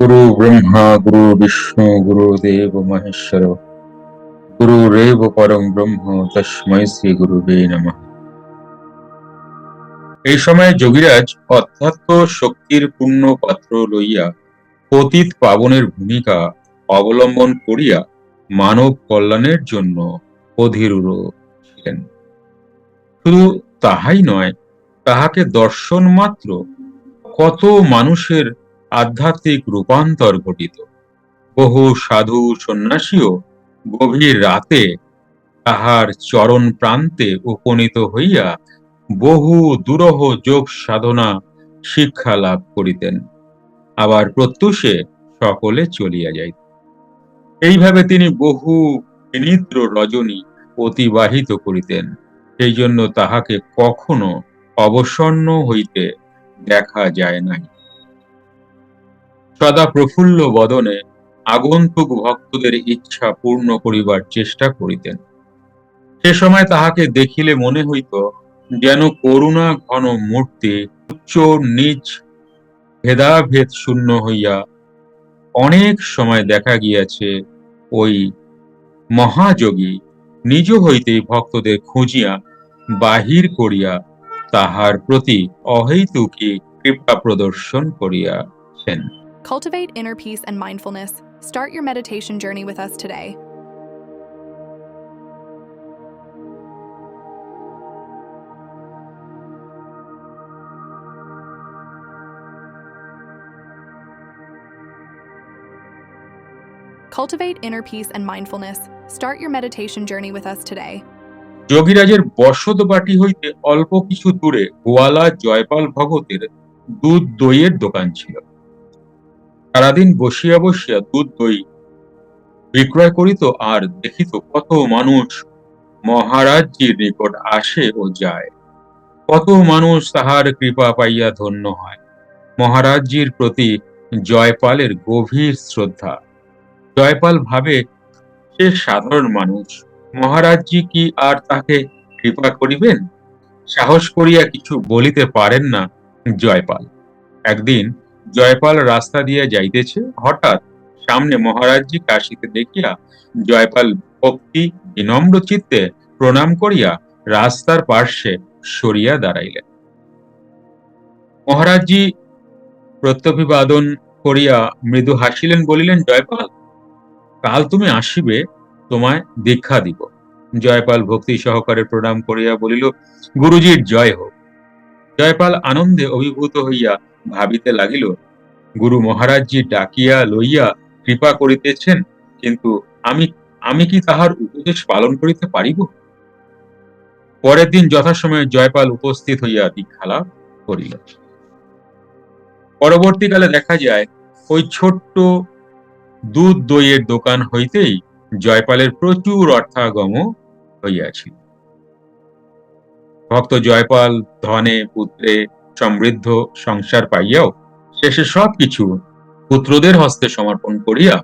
গুরু ব্রহ্মা গুরু বিষ্ণু গুরু দেব মহেশ্বর গুরু RAB পরম ব্রহ্ম তস্মৈ শ্রী গুরুবে নমঃ এই সময় যোগীরাজ অধ্যাত্ম শক্তির পূর্ণ পাত্র লইয়া পতিত পাবনের ভূমিকা অবলম্বন করিয়া মানব কল্যাণের জন্য অধীরূঢ় ছিলেন। শুধু তাহাই নয়, তাহাকে দর্শন মাত্র কত মানুষের আধ্যাত্মিক রূপান্তর ঘটিত। বহু সাধু সন্ন্যাসীও গভীর রাতে তাহার চরণ প্রান্তে উপনীত হইয়া বহু দুরহ যোগ সাধনা শিক্ষা লাভ করিতেন। আবার প্রত্যুষে সকলে চলিয়া যাইত। এইভাবে তিনি বহু বিনিদ্র রজনী অতিবাহিত করিতেন। সেই জন্য তাহাকে কখনো অবসন্ন হইতে দেখা যায় নাই। সদা প্রফুল্ল বদনে আগন্তুক ভক্তদের ইচ্ছা পূর্ণ করিবার চেষ্টা করিতেন। সে সময় তাহাকে দেখিলে মনে হইত যেন করুণা ঘন মূর্তি উচ্চ নিচ ভেদাভেদ শূন্য হইয়া অনেক সময় দেখা গিয়াছে ওই মহাযোগী নিজ হইতেই ভক্তদের খুঁজিয়া বাহির করিয়া তাহার প্রতি অহৈতুকী কৃপা প্রদর্শন করিয়াছেন। Cultivate inner peace and mindfulness. Start your meditation journey with us today. Cultivate inner peace and mindfulness. Start your meditation journey with us today. যোগীরাজের বসত বাটি হইতে অল্প কিছু দূরে গোয়ালা জয়পাল ভগতের দুধ দইয়ের দোকান ছিল সারাদিন বসিয়া বসিয়া দুধ দই বিক্রয় করিত আর দেখিত কত মানুষ মহারাজজির নিকট আসে ও যায়। কত মানুষ তাহার কৃপা পাইয়া ধন্য হয়। মহারাজজির প্রতি জয়পালের গভীর শ্রদ্ধা। জয়পাল ভাবে, সে সাধারণ মানুষ মহারাজজি কি আর তাকে কৃপা করিবেন? সাহস করিয়া কিছু বলিতে পারেন না জয়পাল। একদিন জয়পাল রাস্তা দিয়া যাইতেছে। হঠাৎ সামনে মহারাজজি কাশিতে দেখিয়া জয়পাল ভক্তি বিনম্র চিত্তে প্রণাম করিয়া রাস্তার পার্শ্বে সরিয়া দাঁড়াইলেন। মহারাজজি প্রত্যভিবাদন করিয়া মৃদু হাসিলেন, বলিলেন, জয়পাল, কাল তুমি আসিবে, তোমায় দীক্ষা দিব। জয়পাল ভক্তি সহকারে প্রণাম করিয়া বলিল, গুরুজির জয় হোক। জয়পাল আনন্দে অভিভূত হইয়া ভাবিতে লাগিল, গুরু মহারাজজি ডাকিয়া লইয়া কৃপা করিতেছেন, কিন্তু আমি আমি কি তাহার উপদেশ পালন করিতে পারিব? পরের দিন যথাসময়ে জয়পাল উপস্থিত হইয়া দীক্ষা লাভ করিল। পরবর্তীকালে দেখা যায়, ওই ছোট্ট দুধ দইয়ের দোকান হইতেই জয়পালের প্রচুর অর্থাগম হইয়াছিল। ভক্ত জয়পাল, ধনে, পুত্রে সমৃদ্ধ সংসার পাইয়াও শেষে সবকিছু পুত্রদের হস্তে সমর্পণ করিয়া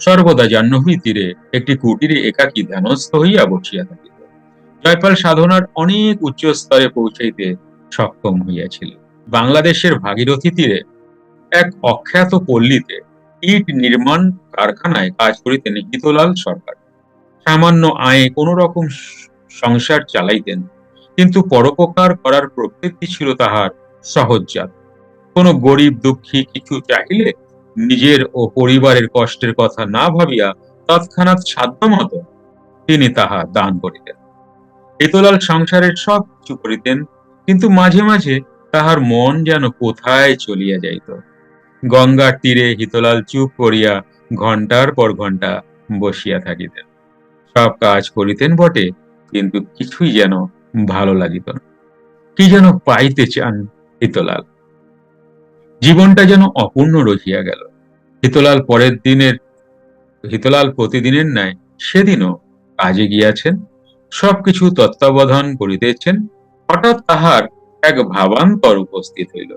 সর্বদা জাহ্নবী তীরে একটি কুটিরে একাকী ধ্যানস্থ হইয়া বসিয়া থাকিত। জয়পাল সাধনার অনেক উচ্চ স্তরে পৌঁছাইতে সক্ষম হইয়াছিল। বাংলাদেশের ভাগীরথী তীরে এক অখ্যাত পল্লীতে ইট নির্মাণ কারখানায় কাজ করিতেন হিতলাল সরকার। সামান্য আয়ে কোন রকম সংসার চালাইতেন, কিন্তু পরোপকার করার প্রবৃত্তি ছিল তাহার সহজজাত কোন গরিব দুঃখী কিছু চাহিলে নিজের ও পরিবারের কষ্টের কথা না ভাবিয়া তৎক্ষণাৎ সাধ্যমতো তিনি তাহা দান করিতেন হিতলাল সংসারের সব কিছু করিতেন, কিন্তু মাঝে মাঝে তাহার মন যেন কোথায় চলিয়া যাইত। গঙ্গার তীরে হিতলাল চুপ করিয়া ঘণ্টার পর ঘণ্টা বসিয়া থাকিতেন। সব কাজ করিতেন বটে, কিন্তু কিছুই যেন ভালো লাগিত না। কি যেন পাইতে চান হিতলাল। জীবনটা যেন অপূর্ণ রহিয়া গেল। হিতলাল পরের দিনের, হিতলাল প্রতিদিনের ন্যায় সেদিনও কাজে গিয়াছেন, সবকিছু তত্ত্বাবধান করিতেছেন, হঠাৎ তাহার এক ভাবান্তর উপস্থিত হইল।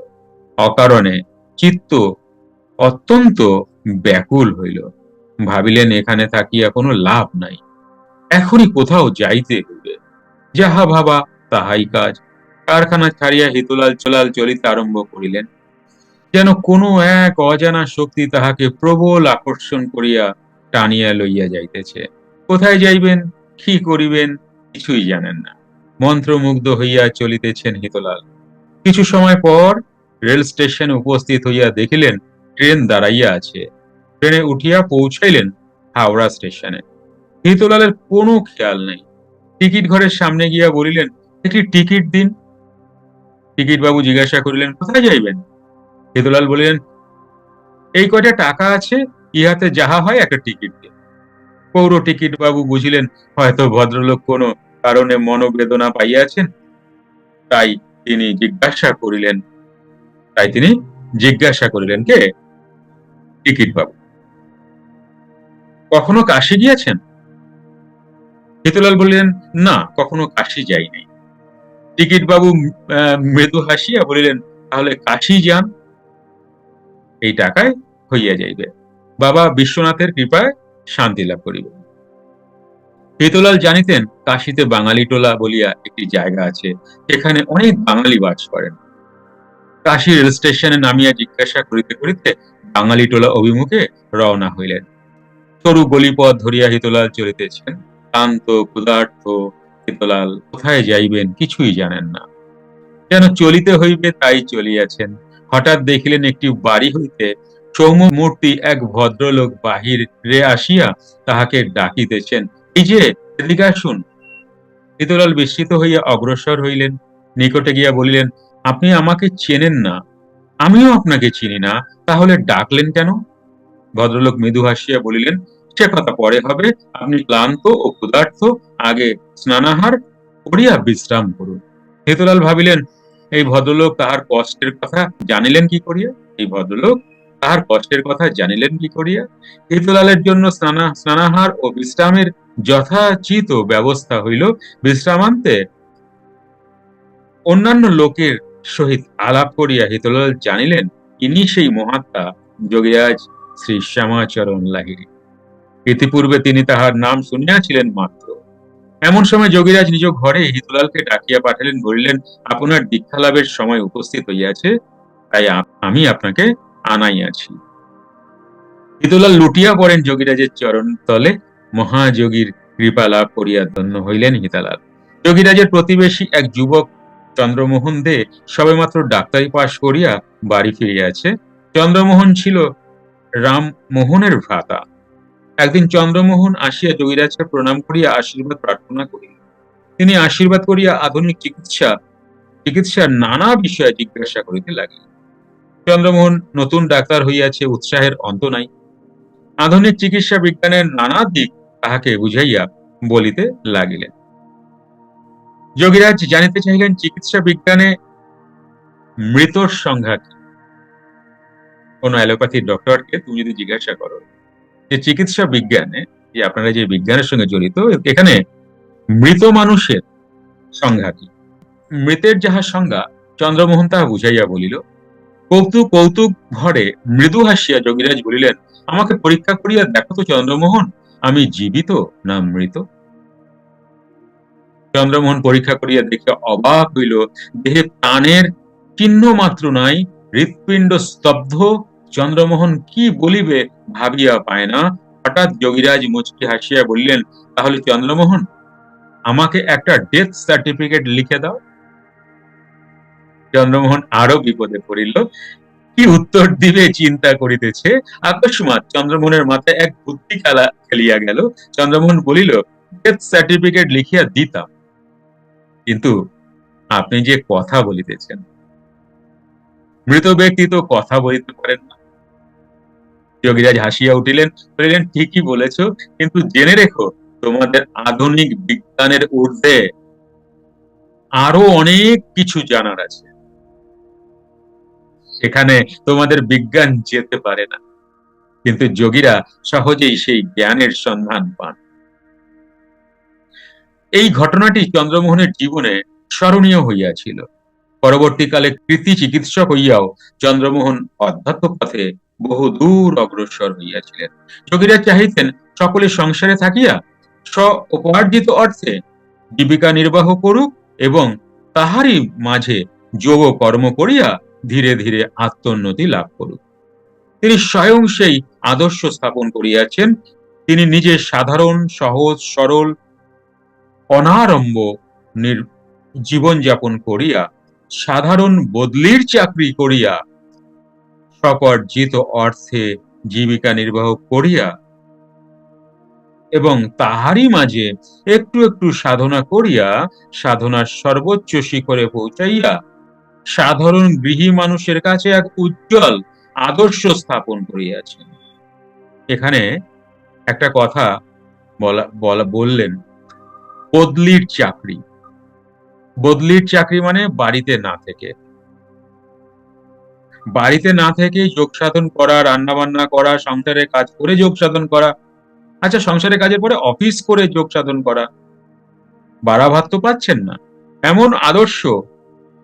অকারণে চিত্ত অত্যন্ত ব্যাকুল হইল। ভাবিলেন, এখানে থাকিয়া কোনো লাভ নাই। এখনই কোথাও যাইতে হইবে। যাহা ভাবা, তাহাই কাজ। কারখানা ছাড়িয়া হিতুলাল চলাল চলিতে আরম্ভ করিলেন। যেন কোনো এক অজানা শক্তি তাহাকে প্রবল আকর্ষণ করিয়া টানিয়া লইয়া যাইতেছে। কোথায় যাইবেন, কি করিবেন, কিছুই জানেন না। মন্ত্রমুগ্ধ হইয়া চলিতেছেন হিতলাল। কিছু সময় পর রেল স্টেশনে উপস্থিত হইয়া দেখিলেন, ট্রেন দাঁড়াইয়া আছে। ট্রেনে উঠিয়া পৌঁছাইলেন হাওড়া স্টেশনে। হিতলালের কোনো খেয়াল নেই। টিকিট ঘরের সামনে গিয়া বলিলেন একটি টিকিট দিন? টিকিট বাবু জিজ্ঞাসা করিলেন, কোথায় যাইবেন? হিতলাল বলিলেন, এই কয়টা টাকা আছে, ইহাতে যাহা হয় একটা টিকিট দিন। পৌর টিকিট বাবু বুঝিলেন, হয়তো ভদ্রলোক কোনো কারণে মনোবেদনা পাইয়াছেন? তাই তিনি জিজ্ঞাসা করিলেন, তাই তিনি জিজ্ঞাসা করিলেন কে? টিকিট বাবু কখনো কাশি গিয়েছেন? হিতুলাল বললেন, না, কখনো কাশি যাই নাই। টিকিট বাবু আহ, মৃদু হাসিয়া বলিলেন তাহলে কাশি যান। এই টাকায় হইয়া যাইবে। বাবা বিশ্বনাথের কৃপায় শান্তি লাভ করিবে। হিতুলাল জানিতেন কাশিতে বাঙালি টোলা বলিয়া একটি জায়গা আছে সেখানে অনেক বাঙালি বাস করেন। কাশি রেল স্টেশনে নামিয়া জিজ্ঞাসা করিতে করিতে বাঙালি টোলা অভিমুখে রওনা হইলেন। সরু গলিপথ ধরিয়া হিতলাল চলিতেছেন। ক্লান্ত ক্ষুধার্থ হিতলাল কোথায় যাইবেন? কিছুই জানেন না। যেন চলিতে হইবে তাই চলিয়াছেন। হঠাৎ দেখিলেন একটি বাড়ি হইতে সৌম্যমূর্তি এক ভদ্রলোক বাহিরে আসিয়া তাহাকে ডাকিতেছেন, এই যে, এদিকে আসুন। হিতলাল বিস্মিত হইয়া অগ্রসর হইলেন, নিকটে গিয়া বলিলেন, আপনি আমাকে চেনেন না, আমিও আপনাকে চিনি না, তাহলে ডাকলেন কেন? ভদ্রলোক মৃদু হাসিয়া বলিলেন, সে কথা পরে হবে, আপনি ক্লান্ত ও ক্ষুধার্থ আগে স্নানাহার করিয়া বিশ্রাম করুন। হেতুলাল ভাবিলেন, এই ভদ্রলোক তাহার কষ্টের কথা জানিলেন কি করিয়া? এই ভদ্রলোক তাহার কষ্টের কথা জানিলেন কি করিয়া? হেতুলালের জন্য স্নানা, স্নানাহার ও বিশ্রামের যথাচিত ব্যবস্থা হইল বিশ্রামান্তে। অন্যান্য লোকের সহিত আলাপ করিয়া হিতলাল জানিলেন, ইনি সেই মহাত্মা যোগীরাজ শ্রী শ্যামাচরণ লাহিড়ী। ইতিপূর্বে তিনি তাহার নাম শুনিয়াছিলেন মাত্র। এমন সময় যোগীরাজ নিজ ঘরে হিতুলালকে ডাকিয়া পাঠালেন, বলিলেন, আপনার দীক্ষা লাভের সময় উপস্থিত হইয়াছে, তাই আমি আপনাকে আনাইয়াছি। হিতুলাল লুটিয়া পড়েন যোগীরাজের চরণ তলে। মহাযোগীর কৃপা লাভ করিয়া ধন্য হইলেন হিতালাল। যোগীরাজের প্রতিবেশী এক যুবক চন্দ্রমোহন দে সবেমাত্র ডাক্তারি পাশ করিয়া বাড়ি ফিরিয়াছে। চন্দ্রমোহন ছিল রামমোহনের ভ্রাতা একদিন চন্দ্রমোহন আসিয়া যোগীরাজকে প্রণাম করিয়া আশীর্বাদ প্রার্থনা করিলেন তিনি আশীর্বাদ করিয়া আধুনিক চিকিৎসা, চিকিৎসার নানা বিষয়ে জিজ্ঞাসা করিতে লাগিলেন। চন্দ্রমোহন নতুন ডাক্তার হইয়াছে, উৎসাহের অন্ত নাই। আধুনিক চিকিৎসা বিজ্ঞানের নানা দিক তাহাকে বুঝাইয়া বলিতে লাগিলেন। যোগীরাজ জানিতে চাইলেন চিকিৎসা বিজ্ঞানে মৃতর সংজ্ঞা কি? কোন অ্যালোপ্যাথি ডক্টরকে তুমি যদি জিজ্ঞাসা করো। যে চিকিৎসা বিজ্ঞানে, যে আপনারা যে বিজ্ঞানের সঙ্গে জড়িত, এখানে মৃত মানুষের সংজ্ঞা কি? মৃতের যাহা সংজ্ঞা, চন্দ্রমোহন তাহা বুঝাইয়া বলিল কৌতুক কৌতুক ভরে মৃদু হাসিয়া যোগীরাজ বলিলেন, আমাকে পরীক্ষা করিয়া দেখো তো চন্দ্রমোহন, আমি জীবিত না মৃত? চন্দ্রমোহন পরীক্ষা করিয়া দেখিয়া অবাক হইল, দেহে প্রাণের চিহ্ন মাত্র নাই, হৃৎপিণ্ড স্তব্ধ চন্দ্রমোহন কি বলিবে ভাবিয়া পায় না। হঠাৎ যোগীরাজ মুচকি হাসিয়া বললেন, তাহলে চন্দ্রমোহন, আমাকে একটা ডেথ সার্টিফিকেট লিখে দাও। চন্দ্রমোহন আরও বিপদে পড়িল। কি উত্তর দিবে চিন্তা করিতেছে। আকস্মাৎ চন্দ্রমোহনের মাথায় এক বুদ্ধি খেলা খেলিয়া গেল। চন্দ্রমোহন বলিল ডেথ সার্টিফিকেট লিখিয়া দিতাম। কিন্তু আপনি যে কথা বলিতেছেন, মৃত ব্যক্তি তো কথা বলিতে পারেন না। যোগীরাজ হাসিয়া উঠিলেন, বলিলেন, ঠিকই বলেছ, কিন্তু জেনে রেখো, তোমাদের আধুনিক বিজ্ঞানের ঊর্ধ্বে আরও অনেক কিছু জানার আছে। সেখানে তোমাদের বিজ্ঞান যেতে পারে না। কিন্তু যোগীরা সহজেই সেই জ্ঞানের সন্ধান পান। এই ঘটনাটি চন্দ্রমোহনের জীবনে স্মরণীয় হইয়াছিল। পরবর্তীকালে কৃতি চিকিৎসক হইয়াও চন্দ্রমোহন অধ্যাত্ম পথে বহু দূর অগ্রসর হইয়াছিলেন। যোগীরা চাহিতেন, সকলে সংসারে থাকিয়া স্ব উপার্জিত অর্থে জীবিকা নির্বাহ করুক এবং তাহারই মাঝে যোগ কর্ম করিয়া ধীরে ধীরে আত্মোন্নতি লাভ করুক। তিনি স্বয়ং সেই আদর্শ স্থাপন করিয়াছেন। তিনি নিজে সাধারণ, সহজ, সরল, অনারম্ভ নির- জীবনযাপন করিয়া সাধারণ বদলির চাকরি করিয়া স্বপর্জিত অর্থে জীবিকা নির্বাহ করিয়া এবং তাহারই মাঝে একটু একটু সাধনা করিয়া সাধনার সর্বোচ্চ শিখরে পৌঁছাইয়া সাধারণ গৃহী মানুষের কাছে এক উজ্জ্বল আদর্শ স্থাপন করিয়াছেন। এখানে একটা কথা বলা বলা, বললেন, বদলির চাকরি। বদলির চাকরি মানে বাড়িতে না থেকে। বাড়িতে না থেকে যোগ সাধন করা, রান্না বান্না করা সংসারের কাজ করে যোগ সাধন করা আচ্ছা সংসারের কাজের পরে অফিস করে যোগ সাধন করা। বাড়া ভাত তো পাচ্ছেন না। এমন আদর্শ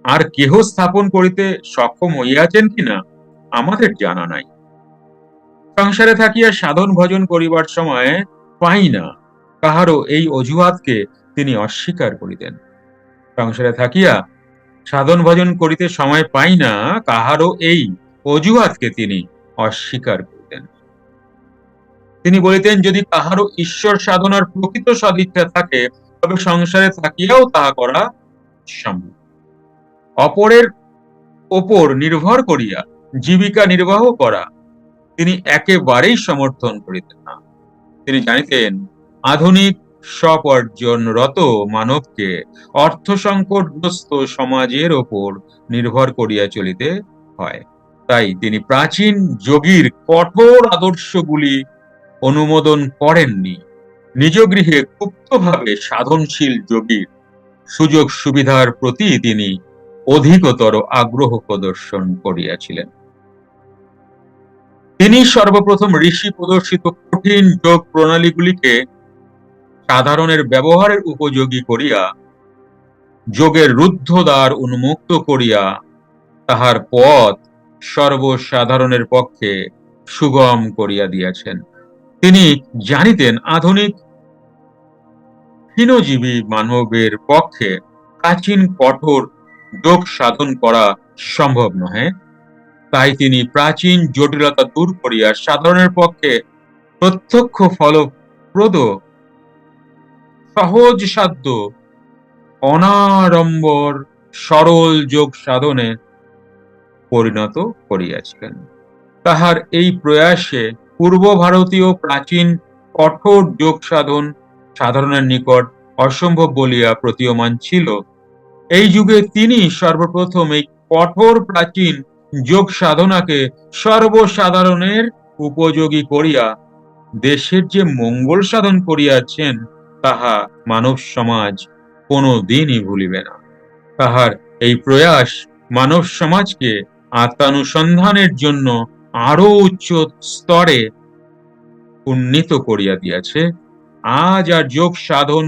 আর কেহ স্থাপন করিতে সক্ষম হইয়াছেন কিনা আমাদের জানা নাই। সংসারে থাকিয়া সাধন ভজন করিবার সময় পাই না, কাহারও এই অজুহাতকে তিনি অস্বীকার করিতেন। সংসারে থাকিয়া সাধন ভজন করিতে সময় পাই না, কাহারও এই অজুহাতকে তিনি অস্বীকার করিতেন। তিনি বলিতেন, যদি কাহারও ঈশ্বর সাধনার প্রকৃত সদিচ্ছা থাকে, তবে সংসারে থাকিয়াও তাহা করা সম্ভব। অপরের ওপর নির্ভর করিয়া জীবিকা নির্বাহ করা তিনি একেবারেই সমর্থন করিতেন না। তিনি জানিতেন, আধুনিক স্বপর্জনরত মানবকে অর্থ সংকটগ্রস্ত সমাজের ওপর নির্ভর করিয়া চলিতে হয়। তাই তিনি প্রাচীন যোগীর কঠোর আদর্শগুলি অনুমোদন করেননি। নিজ গৃহে গুপ্তভাবে সাধনশীল যোগীর সুযোগ সুবিধার প্রতি তিনি অধিকতর আগ্রহ প্রদর্শন করিয়াছিলেন। তিনি সর্বপ্রথম ঋষি প্রদর্শিত কঠিন যোগ প্রণালীগুলিকে সাধারণের ব্যবহারের উপযোগী করিয়া, যোগের রুদ্ধ দ্বার উন্মুক্ত করিয়া, তাহার পথ সর্বসাধারণের পক্ষে সুগম করিয়া দিয়াছেন। তিনি জানিতেন, আধুনিক হীনজীবী মানবের পক্ষে প্রাচীন কঠোর যোগ সাধন করা সম্ভব নহে। তাই তিনি প্রাচীন জটিলতা দূর করিয়া সাধারণের পক্ষে প্রত্যক্ষ ফলপ্রদ সহজ সাধ্য অনাড়ম্বর সরল যোগ সাধনে পরিণত করিয়াছিলেন। তাহার এই প্রয়াসে পূর্ব ভারতীয় প্রাচীন কঠোর যোগ সাধন সাধারণের নিকট অসম্ভব বলিয়া প্রতীয়মান ছিল। এই যুগে তিনি সর্বপ্রথম এই কঠোর প্রাচীন যোগ সাধনাকে সর্বসাধারণের উপযোগী করিয়া দেশের যে মঙ্গল সাধন করিয়াছেন তাহা মানব সমাজ কোনো দিনই ভুলিবে না। তাহার এই প্রয়াস মানব সমাজকে আত্মানুসন্ধানের জন্য আরও উচ্চ স্তরে উন্নীত করিয়া দিয়াছে। আজ আর যোগ সাধন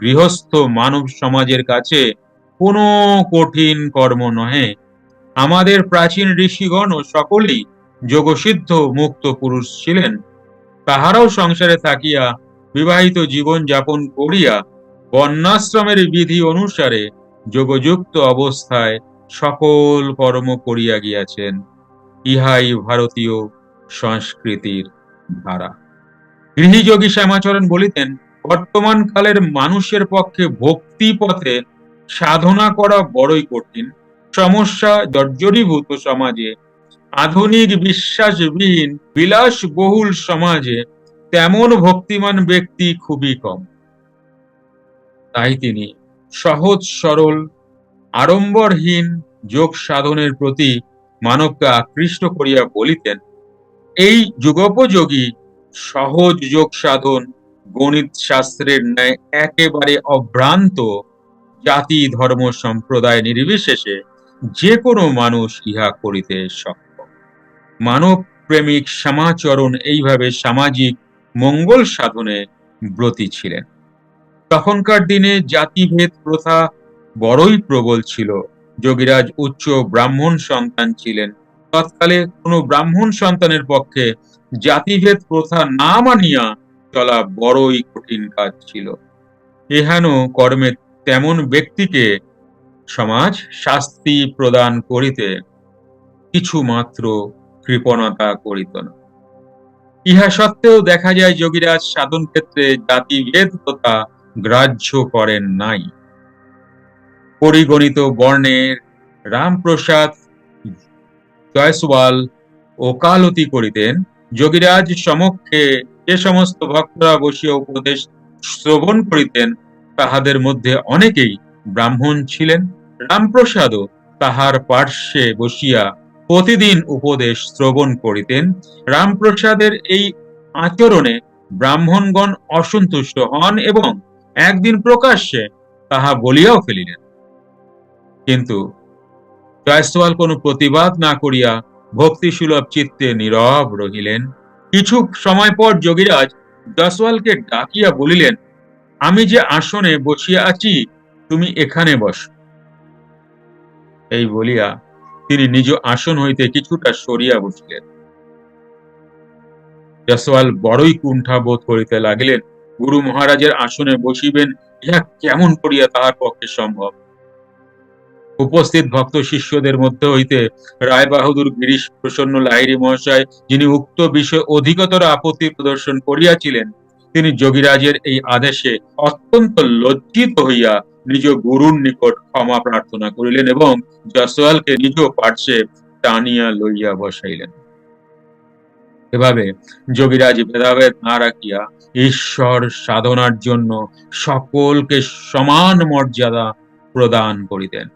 গৃহস্থ মানব সমাজের কাছে কোনো কঠিন কর্ম নহে। আমাদের প্রাচীন ঋষিগণ সকলেই যোগসিদ্ধ মুক্ত পুরুষ ছিলেন। তাহারাও সংসারে থাকিয়া বিবাহিত জীবন যাপন করিয়া বর্ণাশ্রমের বিধি অনুসারে যোগযুক্ত অবস্থায় সকল কর্ম করিয়া গিয়াছেন। ইহাই ভারতীয় সংস্কৃতির ধারা। গৃহীযোগী শ্যামাচরণ বলিতেন, বর্তমান কালের মানুষের পক্ষে ভক্তি পথে সাধনা করা বড়ই কঠিন। সমস্যা জর্জরীভূত সমাজে, আধুনিক বিশ্বাসবিহীন বিলাস বহুল সমাজে তেমন ভক্তিমান ব্যক্তি খুবই কম। তাই তিনি সহজ, সরল, আড়ম্বরহীন যোগ সাধনের প্রতি মানবকে আকৃষ্ট করিয়া বলিতেন, এই যুগোপযোগী সহজ যোগ সাধন গণিত শাস্ত্রের ন্যায় একেবারে অভ্রান্ত জাতি, ধর্ম, সম্প্রদায় নির্বিশেষে যে কোনো মানুষ ইহা করিতে সক্ষম। মানব প্রেমিক সমাচরণ এইভাবে সামাজিক মঙ্গল সাধনে ব্রতী ছিলেন। তখনকার দিনে জাতিভেদ প্রথা বড়ই প্রবল ছিল। যোগীরাজ উচ্চ ব্রাহ্মণ সন্তান ছিলেন। তৎকালে কোনো ব্রাহ্মণ সন্তানের পক্ষে জাতিভেদ প্রথা না মানিয়া চলা বড়ই কঠিন কাজ ছিল। এহেন কর্মে তেমন ব্যক্তিকে সমাজ শাস্তি প্রদান করিতে কিছু মাত্র কৃপণতা করিত না। ইহা সত্ত্বেও দেখা যায় যোগীরাজ সাধন ক্ষেত্রে জাতিভেদ কথা গ্রাহ্য করেন নাই। পরিগণিত বর্ণের রামপ্রসাদ জয়সওয়াল ওকালতি করিতেন, যোগীরাজ সমক্ষে যে সমস্ত ভক্তরা বসিয়া উপদেশ শ্রবণ করিতেন, তাহাদের মধ্যে অনেকেই ব্রাহ্মণ ছিলেন। রামপ্রসাদও তাহার পার্শ্বে বসিয়া প্রতিদিন উপদেশ শ্রবণ করিতেন। রামপ্রসাদের এই আচরণে ব্রাহ্মণগণ অসন্তুষ্ট হন এবং একদিন প্রকাশ্যে তাহা বলিয়াও ফেলিলেন। কিন্তু জয়সওয়াল কোনো প্রতিবাদ না করিয়া ভক্তিসুলভ চিত্তে নীরব রহিলেন। কিছু সময় পর যোগীরাজ জয়সওয়ালকে ডাকিয়া বলিলেন, আমি যে আসনে বসিয়া আছি, তুমি এখানে বস। এই বলিয়া তিনি নিজ আসন হইতে কিছুটা সরিয়া বসিলেন। জয়সওয়াল বড়ই কুণ্ঠা বোধ করিতে লাগিলেন, গুরু মহারাজের আসনে বসিবেন, ইহা কেমন করিয়া তাহার পক্ষে সম্ভব? উপস্থিত ভক্ত শিষ্যদের মধ্যে হইতে রায় বাহাদুর গিরিশ প্রসন্ন লাহিড়ী মহাশয়, যিনি উক্ত বিষয়ে অধিকতর আপত্তি প্রদর্শন করিয়াছিলেন, তিনি যোগীরাজের এই আদেশে অত্যন্ত লজ্জিত হইয়া নিজ গুরুর নিকট ক্ষমা প্রার্থনা করিলেন এবং জসওয়ালকে নিজ পার্শ্বে টানিয়া লইয়া বসাইলেন। এভাবে যোগীরাজ ভেদাভেদ না রাখিয়া ঈশ্বর সাধনার জন্য সকলকে সমান মর্যাদা প্রদান করিতেন।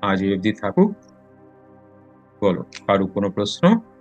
আজ অবধি থাকুক। বলো, কারও কোনো প্রশ্ন?